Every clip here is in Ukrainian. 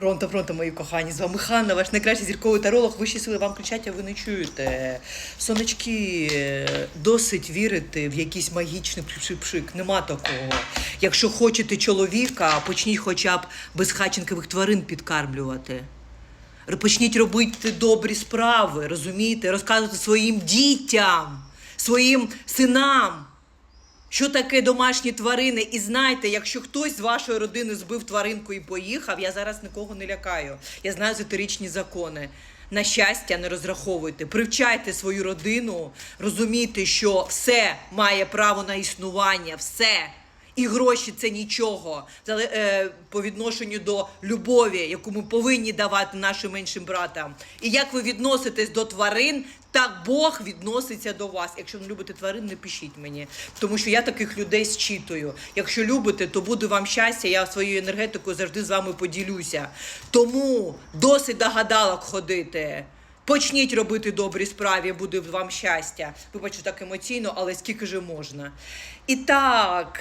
Пронто, пронто, мої кохані, з вами Ханна, ваш найкращий зірковий таролог. Вищі сили вам кричать, а ви не чуєте. Сонечки, е, досить вірити в якийсь магічний пшик-пшик. Нема такого. Якщо хочете чоловіка, почніть хоча б безхатченкових тварин підкармлювати. Почніть робити добрі справи, розумієте? Розказувати своїм дітям, своїм синам. Що таке домашні тварини? І знайте, якщо хтось з вашої родини збив тваринку і поїхав, я зараз нікого не лякаю. Я знаю езотеричні закони. На щастя, не розраховуйте, привчайте свою родину, розумійте, що все має право на існування, все. І гроші це нічого е, по відношенню до любові, яку ми повинні давати нашим меншим братам. І як ви відноситесь до тварин, так Бог відноситься до вас. Якщо не любите тварин, не пишіть мені, тому що я таких людей зчитую. Якщо любите, то буде вам щастя. Я своєю енергетикою завжди з вами поділюся. Тому досить до гадалок ходити. Почніть робити добрі справи, буде вам щастя. Вибачте, так емоційно, але скільки же можна. І так.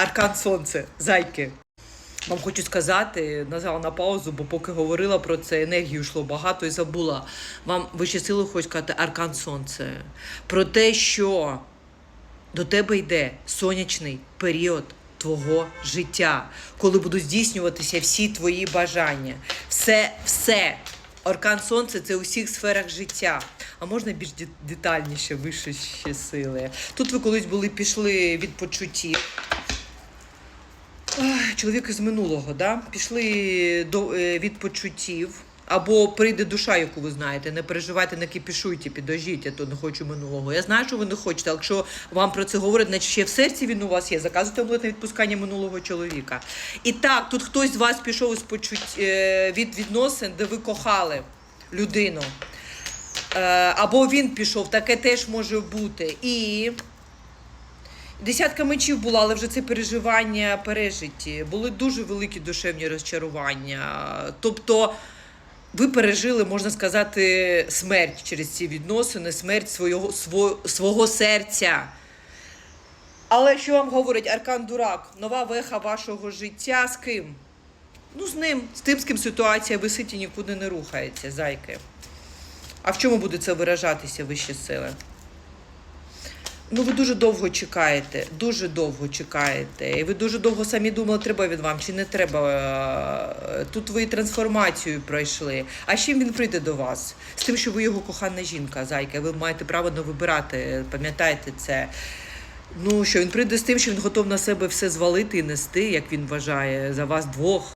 Аркан Сонце, зайки. Вам хочу сказати, назвала на паузу, бо поки говорила про це, енергії йшло багато і забула. Вам вище силу хочу сказати Аркан Сонце. Про те, що до тебе йде сонячний період твого життя, коли будуть здійснюватися всі твої бажання. Все, все. Аркан Сонце це у всіх сферах життя. А можна більш детальніше, вище сили. Тут ви колись були пішли від почуттів. Чоловік з минулого, да? пішли до, е, від почуттів. Або прийде душа, яку ви знаєте. Не переживайте, не кипішуйте, підождіть, я то не хочу минулого. Я знаю, що ви не хочете, але якщо вам про це говорять, значить ще в серці він у вас є. Заказуйте амулет на відпускання минулого чоловіка. І так, тут хтось з вас пішов із почуть... е, від відносин, де ви кохали людину. Е, Або він пішов, таке теж може бути. І Десятка мечів була, але вже це переживання пережиті. Були дуже великі душевні розчарування. Тобто ви пережили, можна сказати, смерть через ці відносини, смерть свого, свого, свого серця. Але що вам говорить Аркан Дурак? Нова веха вашого життя з ким? Ну, з ним, з тим, з ким ситуація висить і нікуди не рухається, зайки. А в чому буде це виражатися вищі сили? Ну, ви дуже довго чекаєте, дуже довго чекаєте. І ви дуже довго самі думали, треба він вам чи не треба. Е, Тут ви трансформацію пройшли. А чим він прийде до вас? З тим, що ви його кохана жінка, зайка. Ви маєте право не вибирати. Пам'ятайте це. Ну що він прийде з тим, що він готов на себе все звалити і нести, як він вважає, за вас двох.